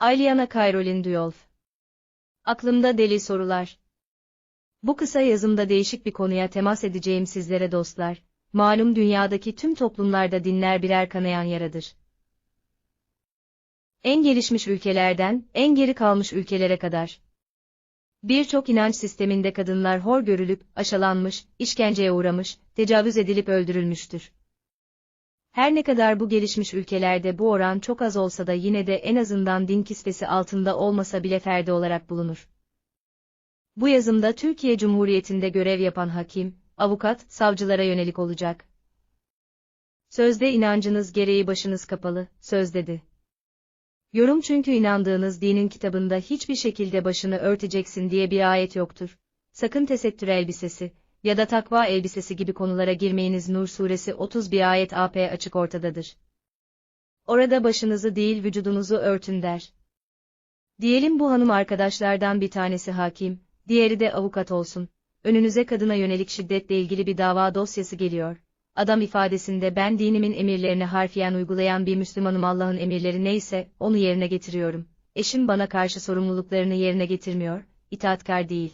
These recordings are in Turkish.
Ailiana Caroline Duyolf. Aklımda deli sorular. Bu kısa yazımda değişik bir konuya temas edeceğim sizlere dostlar. Malum dünyadaki tüm toplumlarda dinler birer kanayan yaradır. En gelişmiş ülkelerden, en geri kalmış ülkelere kadar. Birçok inanç sisteminde kadınlar hor görülüp, aşalanmış, işkenceye uğramış, tecavüz edilip öldürülmüştür. Her ne kadar bu gelişmiş ülkelerde bu oran çok az olsa da yine de en azından din kisvesi altında olmasa bile ferdi olarak bulunur. Bu yazımda Türkiye Cumhuriyeti'nde görev yapan hakim, avukat, savcılara yönelik olacak. Sözde inancınız gereği başınız kapalı, söz dedi. Yorum çünkü inandığınız dinin kitabında hiçbir şekilde başını örteceksin diye bir ayet yoktur. Sakın tesettür elbisesi ya da takva elbisesi gibi konulara girmeyiniz Nur suresi 31 ayet AP açık ortadadır. Orada başınızı değil vücudunuzu örtün der. Diyelim bu hanım arkadaşlardan bir tanesi hakim, diğeri de avukat olsun. Önünüze kadına yönelik şiddetle ilgili bir dava dosyası geliyor. Adam ifadesinde ben dinimin emirlerini harfiyen uygulayan bir Müslümanım Allah'ın emirleri neyse, onu yerine getiriyorum. Eşim bana karşı sorumluluklarını yerine getirmiyor, itaatkar değil.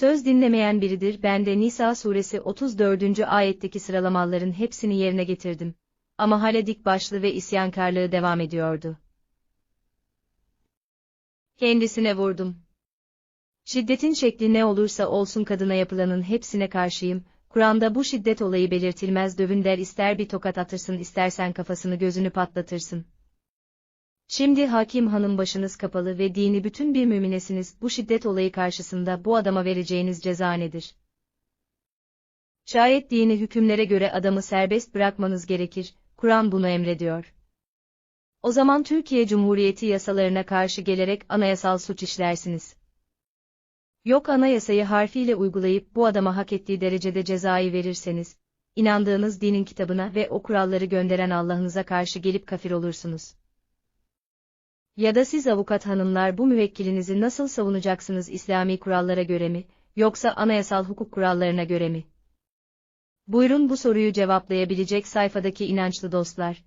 Söz dinlemeyen biridir ben de Nisa suresi 34. ayetteki sıralamaların hepsini yerine getirdim. Ama hala dik başlı ve isyankarlığı devam ediyordu. Kendisine vurdum. Şiddetin şekli ne olursa olsun kadına yapılanın hepsine karşıyım, Kur'an'da bu şiddet olayı belirtilmez dövün der ister bir tokat atırsın istersen kafasını gözünü patlatırsın. Şimdi hakim hanım başınız kapalı ve dini bütün bir müminesiniz bu şiddet olayı karşısında bu adama vereceğiniz ceza nedir? Şayet dini hükümlere göre adamı serbest bırakmanız gerekir, Kur'an bunu emrediyor. O zaman Türkiye Cumhuriyeti yasalarına karşı gelerek anayasal suç işlersiniz. Yok anayasayı harfiyle uygulayıp bu adama hak ettiği derecede cezayı verirseniz, inandığınız dinin kitabına ve o kuralları gönderen Allah'ınıza karşı gelip kafir olursunuz. Ya da siz avukat hanımlar bu müvekkilinizi nasıl savunacaksınız İslami kurallara göre mi, yoksa anayasal hukuk kurallarına göre mi? Buyurun bu soruyu cevaplayabilecek sayfadaki inançlı dostlar.